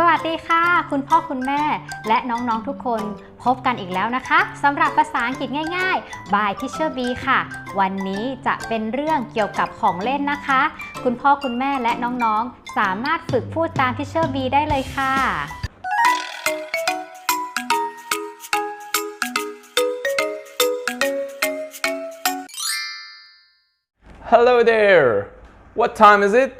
สวัสดีค่ะ คุณพ่อคุณแม่ และน้องๆทุกคน พบกันอีกแล้วนะคะสำหรับภาษาอังกฤษง่ายๆ by Teacher B ค่ะ วันนี้จะเป็นเรื่องเกี่ยวกับของเล่นนะคะ คุณพ่อคุณแม่และน้องๆ สามารถฝึกพูดตาม Teacher B ได้เลยค่ะ Hello there! What time is it?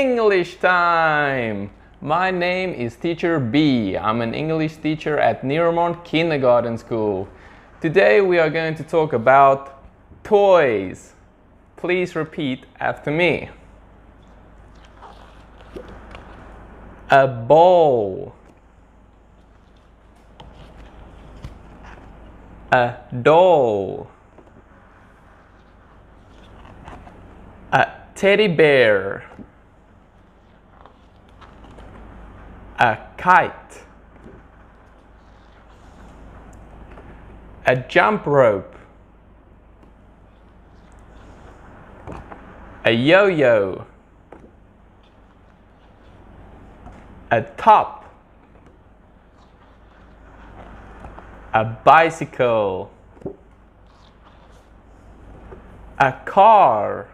English time! My name is Teacher B. I'm an English teacher at Nearmont Kindergarten School. Today we are going to talk about toys. Please repeat after me. A ball. A doll. A teddy bear. A kite. A jump rope. A yo yo. A top. A bicycle. A car.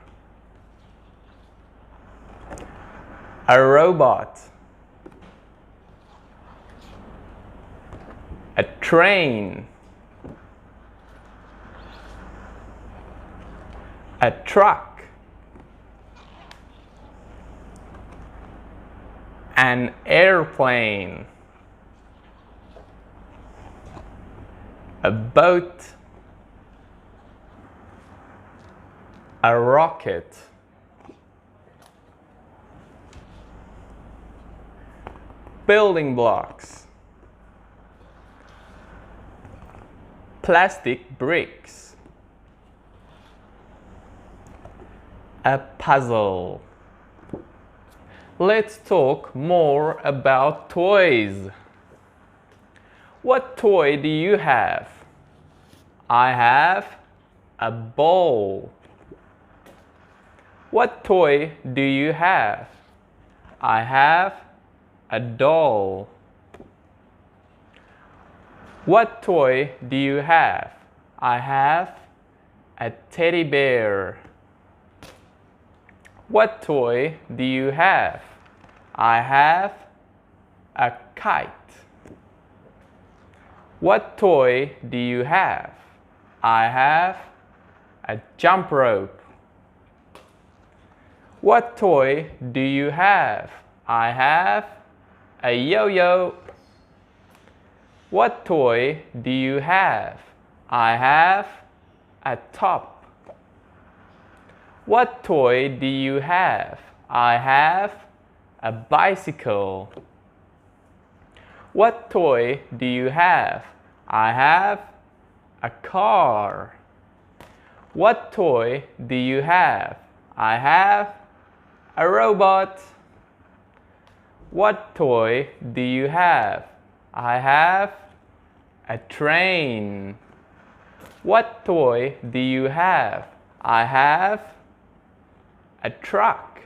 A robot. A train. A truck. An airplane. A boat. A rocket. building blocks, plastic bricks, a puzzle. Let's talk more about toys. What toy do you have? I have a ball. What toy do you have? I have a doll. What toy do you have? I have a teddy bear. What toy do you have? I have a kite. What toy do you have? I have a jump rope. What toy do you have? I have a yo-yo. What toy do you have? I have a top. What toy do you have? I have a bicycle. What toy do you have? I have a car. What toy do you have? I have a robot. What toy do you have? I have a train. What toy do you have? I have a truck.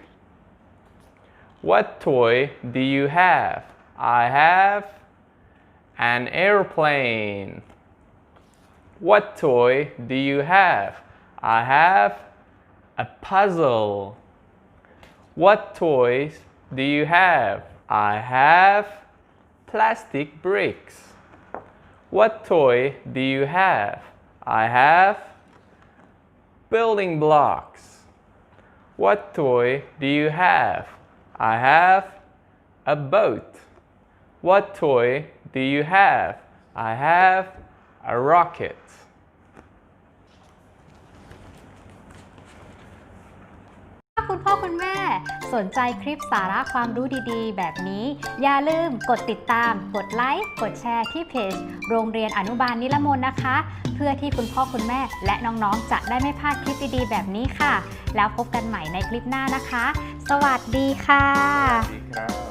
What toy do you have? I have an airplane. What toy do you have? I have a puzzle. What toys do you have? I have plastic bricks. What toy do you have? I have building blocks. What toy do you have? I have a boat. What toy do you have? I have a rocket. ถ้าคุณพ่อคุณแม่ สนใจคลิปสาระความรู้ดีๆ แบบนี้ อย่าลืมกดติดตาม กดไลค์ กดแชร์ที่เพจ โรงเรียนอนุบาลนิลมนนะคะ เพื่อที่คุณพ่อคุณแม่และน้องๆ จะได้ไม่พลาดคลิปดีๆ แบบนี้ค่ะ แล้วพบกันใหม่ในคลิปหน้านะคะ สวัสดีค่ะ สวัสดีครับ